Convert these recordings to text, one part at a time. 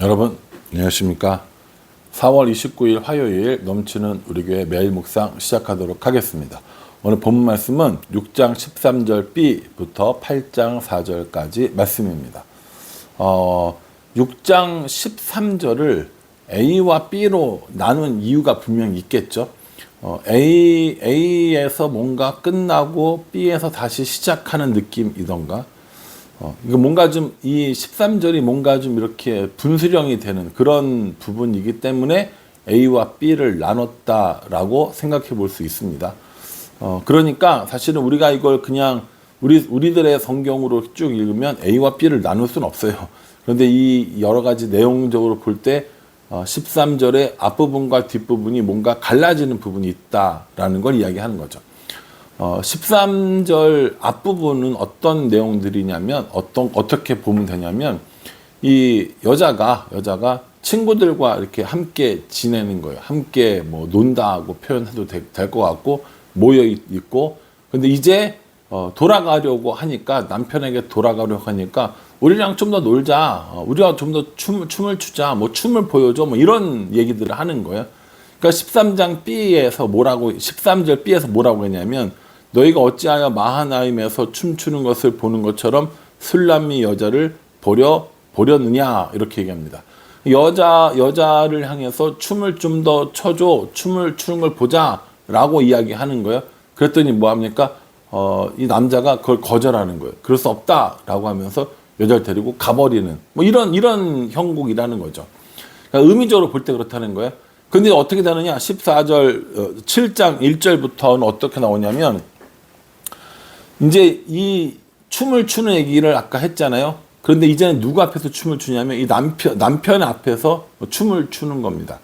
여러분 안녕하십니까? 4월 29일 화요일 넘치는 우리 교회 매일 묵상 시작하도록 하겠습니다. 오늘 본문 말씀은 6장 13절 B부터 8장 4절까지 말씀입니다. 어, 6장 13절을 A와 B로 나눈 이유가 분명히 있겠죠? 어, A, A에서 뭔가 끝나고 B에서 다시 시작하는 느낌이던가 어, 이거 뭔가 좀 이 13절이 뭔가 좀 이렇게 분수령이 되는 그런 부분이기 때문에 A와 B를 나눴다라고 생각해 볼 수 있습니다. 어, 그러니까 사실은 우리가 이걸 그냥 우리, 우리들의 성경으로 쭉 읽으면 A와 B를 나눌 수는 없어요. 그런데 이 여러 가지 내용적으로 볼때 어, 13절의 앞부분과 뒷부분이 뭔가 갈라지는 부분이 있다라는 걸 이야기하는 거죠. 어, 13절 앞부분은 어떤 내용들이냐면 어떤 어떻게 보면 되냐면 이 여자가 여자가 친구들과 이렇게 함께 지내는 거예요. 함께 뭐 논다고 표현해도 될 것 같고 모여 있고 근데 이제 어, 돌아가려고 하니까 남편에게 돌아가려고 하니까 우리랑 좀 더 놀자. 어, 우리가 좀 더 춤, 춤을 추자. 뭐 춤을 보여줘. 뭐 이런 얘기들을 하는 거예요. 그러니까 13장 B에서 뭐라고 13절 B에서 뭐라고 했냐면 너희가 어찌하여 마하나임에서 춤추는 것을 보는 것처럼 술람미 여자를 보려 보려느냐 이렇게 얘기합니다. 여자 여자를 향해서 춤을 좀 더 춰줘 춤을 추는 걸 보자라고 이야기하는 거예요. 그랬더니 뭐 합니까? 어, 이 남자가 그걸 거절하는 거예요. 그럴 수 없다라고 하면서 여자를 데리고 가버리는 뭐 이런 이런 형국이라는 거죠. 그러니까 의미적으로 볼 때 그렇다는 거예요. 근데 어떻게 되느냐? 14절 7장 1절부터는 어떻게 나오냐면 이제 이 춤을 추는 얘기를 아까 했잖아요. 그런데 이제는 누구 앞에서 춤을 추냐면 이 남편 남편 앞에서 춤을 추는 겁니다.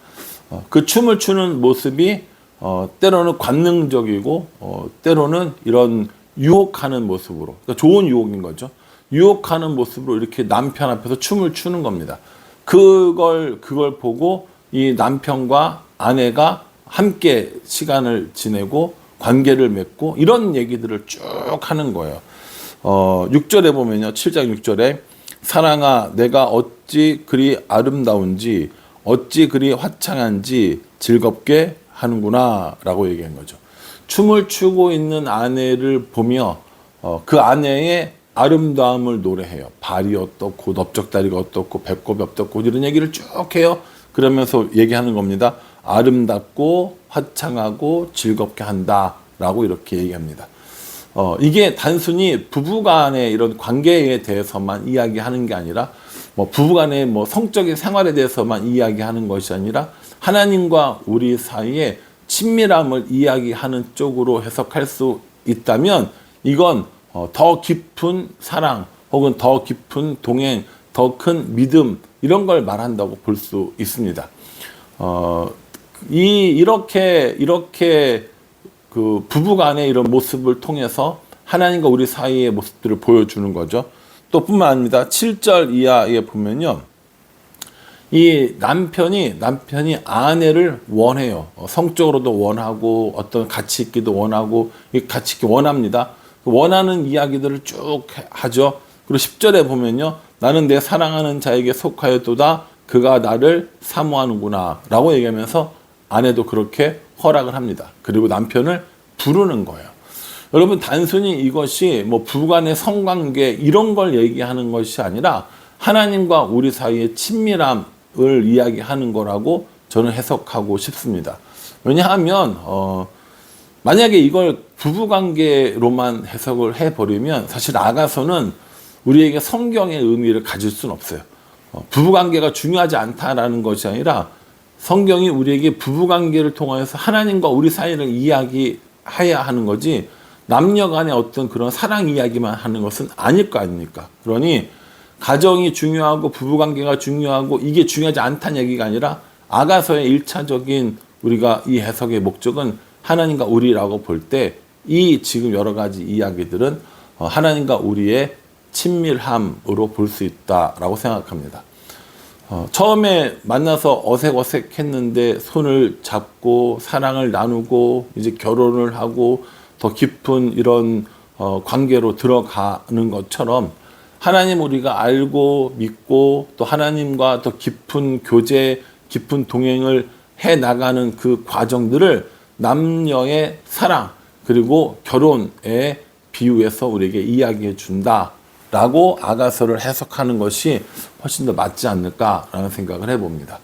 어, 그 춤을 추는 모습이 어, 때로는 관능적이고 어, 때로는 이런 유혹하는 모습으로 그러니까 좋은 유혹인 거죠. 유혹하는 모습으로 이렇게 남편 앞에서 춤을 추는 겁니다. 그걸 그걸 보고 이 남편과 아내가 함께 시간을 지내고 관계를 맺고 이런 얘기들을 쭉 하는 거예요. 어, 6절에 보면요. 7장 6절에 사랑아 내가 어찌 그리 아름다운지 어찌 그리 화창한지 즐겁게 하는구나 라고 얘기한 거죠. 춤을 추고 있는 아내를 보며 어, 그 아내의 아름다움을 노래해요. 발이 어떻고 넓적다리가 어떻고 배꼽이 어떻고 이런 얘기를 쭉 해요. 그러면서 얘기하는 겁니다. 아름답고 화창하고 즐겁게 한다라고 이렇게 얘기합니다. 어, 이게 단순히 부부간의 이런 관계에 대해서만 이야기하는 게 아니라 뭐 부부간의 뭐 성적인 생활에 대해서만 이야기하는 것이 아니라 하나님과 우리 사이에 친밀함을 이야기하는 쪽으로 해석할 수 있다면 이건 어, 더 깊은 사랑 혹은 더 깊은 동행, 더 큰 믿음 이런 걸 말한다고 볼 수 있습니다. 어, 이 이렇게 이렇게 그 부부간의 이런 모습을 통해서 하나님과 우리 사이의 모습들을 보여주는 거죠. 또 뿐만 아닙니다. 7절 이하에 보면요. 이 남편이 남편이 아내를 원해요. 어, 성적으로도 원하고 어떤 가치 있기도 원하고 가치 있게 원합니다. 원하는 이야기들을 쭉 하죠. 그리고 10절에 보면요. 나는 내 사랑하는 자에게 속하였도다. 그가 나를 사모하는구나. 라고 얘기하면서 아내도 그렇게 허락을 합니다. 그리고 남편을 부르는 거예요. 여러분, 단순히 이것이 뭐 부간의 성관계 이런 걸 얘기하는 것이 아니라 하나님과 우리 사이의 친밀함을 이야기하는 거라고 저는 해석하고 싶습니다. 왜냐하면, 어, 만약에 이걸 부부관계로만 해석을 해버리면 사실 나가서는 우리에게 성경의 의미를 가질 수는 없어요. 어, 부부관계가 중요하지 않다라는 것이 아니라 성경이 우리에게 부부관계를 통하여서 하나님과 우리 사이를 이야기해야 하는 거지 남녀 간의 어떤 그런 사랑 이야기만 하는 것은 아닐 거 아닙니까? 그러니 가정이 중요하고 부부관계가 중요하고 이게 중요하지 않다는 얘기가 아니라 아가서의 일차적인 우리가 이 해석의 목적은 하나님과 우리라고 볼 때 이 지금 여러 가지 이야기들은 어, 하나님과 우리의 친밀함으로 볼 수 있다라고 생각합니다. 어, 처음에 만나서 어색어색했는데 손을 잡고 사랑을 나누고 이제 결혼을 하고 더 깊은 이런 어, 관계로 들어가는 것처럼 하나님 우리가 알고 믿고 또 하나님과 더 깊은 교제, 깊은 동행을 해 나가는 그 과정들을 남녀의 사랑 그리고 결혼에 비유해서 우리에게 이야기해 준다 라고 아가서를 해석하는 것이 훨씬 더 맞지 않을까라는 생각을 해봅니다.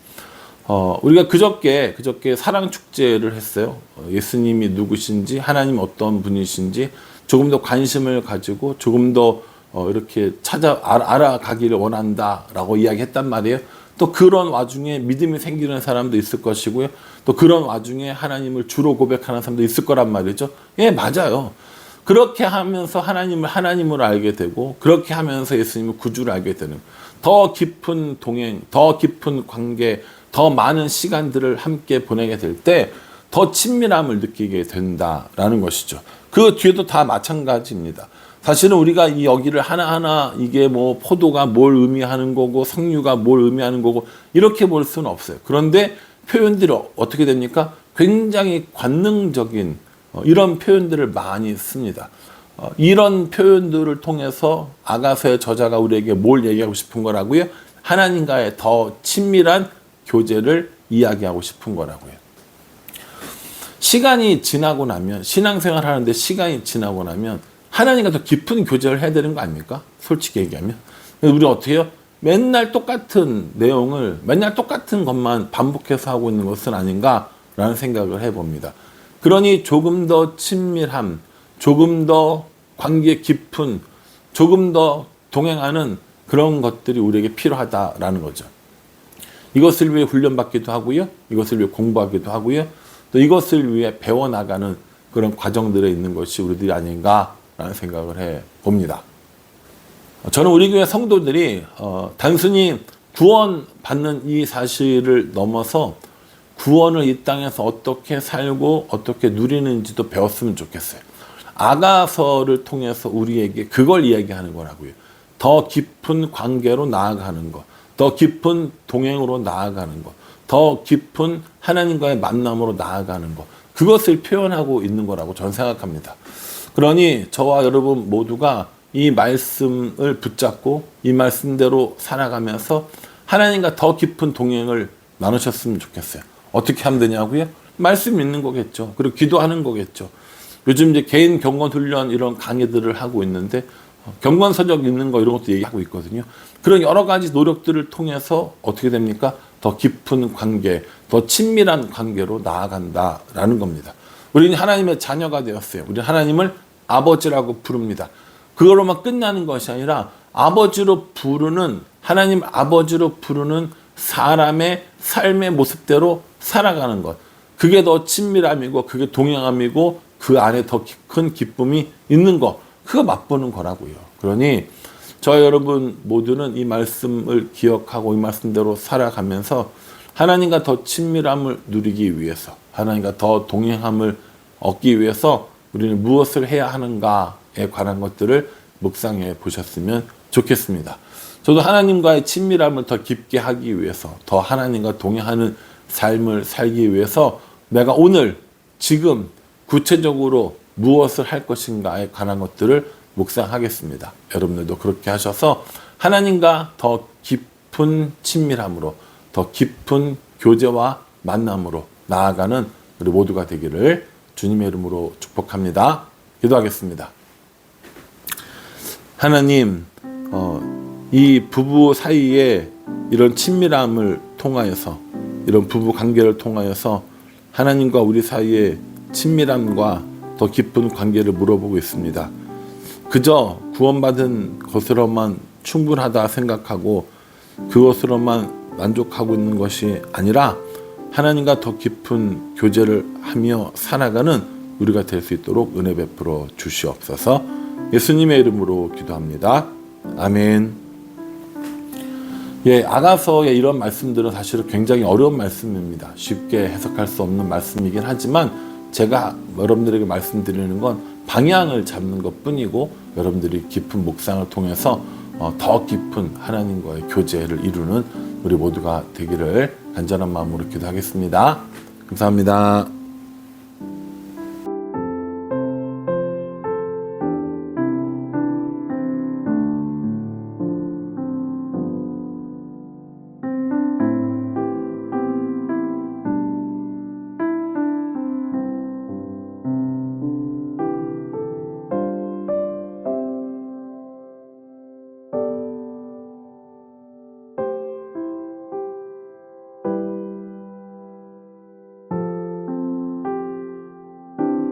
어, 우리가 그저께 그저께 사랑 축제를 했어요. 어, 예수님이 누구신지 하나님 어떤 분이신지 조금 더 관심을 가지고 조금 더 어, 이렇게 찾아 알아, 알아가기를 원한다 라고 이야기 했단 말이에요. 또 그런 와중에 믿음이 생기는 사람도 있을 것이고요. 또 그런 와중에 하나님을 주로 고백하는 사람도 있을 거란 말이죠. 예, 맞아요. 그렇게 하면서 하나님을 하나님으로 알게 되고 그렇게 하면서 예수님을 구주를 알게 되는 더 깊은 동행, 더 깊은 관계, 더 많은 시간들을 함께 보내게 될 때 더 친밀함을 느끼게 된다라는 것이죠. 그 뒤에도 다 마찬가지입니다. 사실은 우리가 이 여기를 하나하나 이게 뭐 포도가 뭘 의미하는 거고 석류가 뭘 의미하는 거고 이렇게 볼 수는 없어요. 그런데 표현들이 어떻게 됩니까? 굉장히 관능적인 어, 이런 표현들을 많이 씁니다. 어, 이런 표현들을 통해서 아가서의 저자가 우리에게 뭘 얘기하고 싶은 거라고요? 하나님과의 더 친밀한 교제를 이야기하고 싶은 거라고요. 시간이 지나고 나면 신앙생활 하는데 시간이 지나고 나면 하나님과 더 깊은 교제를 해야 되는 거 아닙니까? 솔직히 얘기하면. 우리 어떻게 해요? 맨날 똑같은 내용을 맨날 똑같은 것만 반복해서 하고 있는 것은 아닌가라는 생각을 해봅니다. 그러니 조금 더 친밀함, 조금 더 관계 깊은, 조금 더 동행하는 그런 것들이 우리에게 필요하다라는 거죠. 이것을 위해 훈련받기도 하고요. 이것을 위해 공부하기도 하고요. 또 이것을 위해 배워나가는 그런 과정들에 있는 것이 우리들이 아닌가라는 생각을 해 봅니다. 저는 우리 교회 성도들이 어, 단순히 구원 받는 이 사실을 넘어서 구원을 이 땅에서 어떻게 살고 어떻게 누리는지도 배웠으면 좋겠어요. 아가서를 통해서 우리에게 그걸 이야기하는 거라고요. 더 깊은 관계로 나아가는 것, 더 깊은 동행으로 나아가는 것, 더 깊은 하나님과의 만남으로 나아가는 것, 그것을 표현하고 있는 거라고 저는 생각합니다. 그러니 저와 여러분 모두가 이 말씀을 붙잡고 이 말씀대로 살아가면서 하나님과 더 깊은 동행을 나누셨으면 좋겠어요. 어떻게 하면 되냐고요? 말씀 있는 거겠죠. 그리고 기도하는 거겠죠. 요즘 이제 개인 경건 훈련 이런 강의들을 하고 있는데 어, 경건 서적 읽는 거 이런 것도 얘기하고 있거든요. 그런 여러 가지 노력들을 통해서 어떻게 됩니까? 더 깊은 관계, 더 친밀한 관계로 나아간다라는 겁니다. 우리는 하나님의 자녀가 되었어요. 우리 하나님을 아버지라고 부릅니다. 그걸로만 끝나는 것이 아니라 아버지로 부르는 하나님 아버지로 부르는 사람의 삶의 모습대로 살아가는 것. 그게 더 친밀함이고 그게 동행함이고 그 안에 더 큰 기쁨이 있는 것. 그거 맛보는 거라고요. 그러니 저 여러분 모두는 이 말씀을 기억하고 이 말씀대로 살아가면서 하나님과 더 친밀함을 누리기 위해서 하나님과 더 동행함을 얻기 위해서 우리는 무엇을 해야 하는가에 관한 것들을 묵상해 보셨으면 좋겠습니다. 저도 하나님과의 친밀함을 더 깊게 하기 위해서 더 하나님과 동행하는 삶을 살기 위해서 내가 오늘 지금 구체적으로 무엇을 할 것인가에 관한 것들을 묵상하겠습니다. 여러분들도 그렇게 하셔서 하나님과 더 깊은 친밀함으로 더 깊은 교제와 만남으로 나아가는 우리 모두가 되기를 주님의 이름으로 축복합니다. 기도하겠습니다. 하나님, 어, 이 부부 사이에 이런 친밀함을 통하여서 이런 부부 관계를 통하여서 하나님과 우리 사이에 친밀함과 더 깊은 관계를 물어보고 있습니다. 그저 구원받은 것으로만 충분하다 생각하고 그것으로만 만족하고 있는 것이 아니라 하나님과 더 깊은 교제를 하며 살아가는 우리가 될 수 있도록 은혜 베풀어 주시옵소서 예수님의 이름으로 기도합니다. 아멘. 예, 아가서의 이런 말씀들은 사실은 굉장히 어려운 말씀입니다. 쉽게 해석할 수 없는 말씀이긴 하지만 제가 여러분들에게 말씀드리는 건 방향을 잡는 것 뿐이고 여러분들이 깊은 묵상을 통해서 어, 더 깊은 하나님과의 교제를 이루는 우리 모두가 되기를 간절한 마음으로 기도하겠습니다. 감사합니다.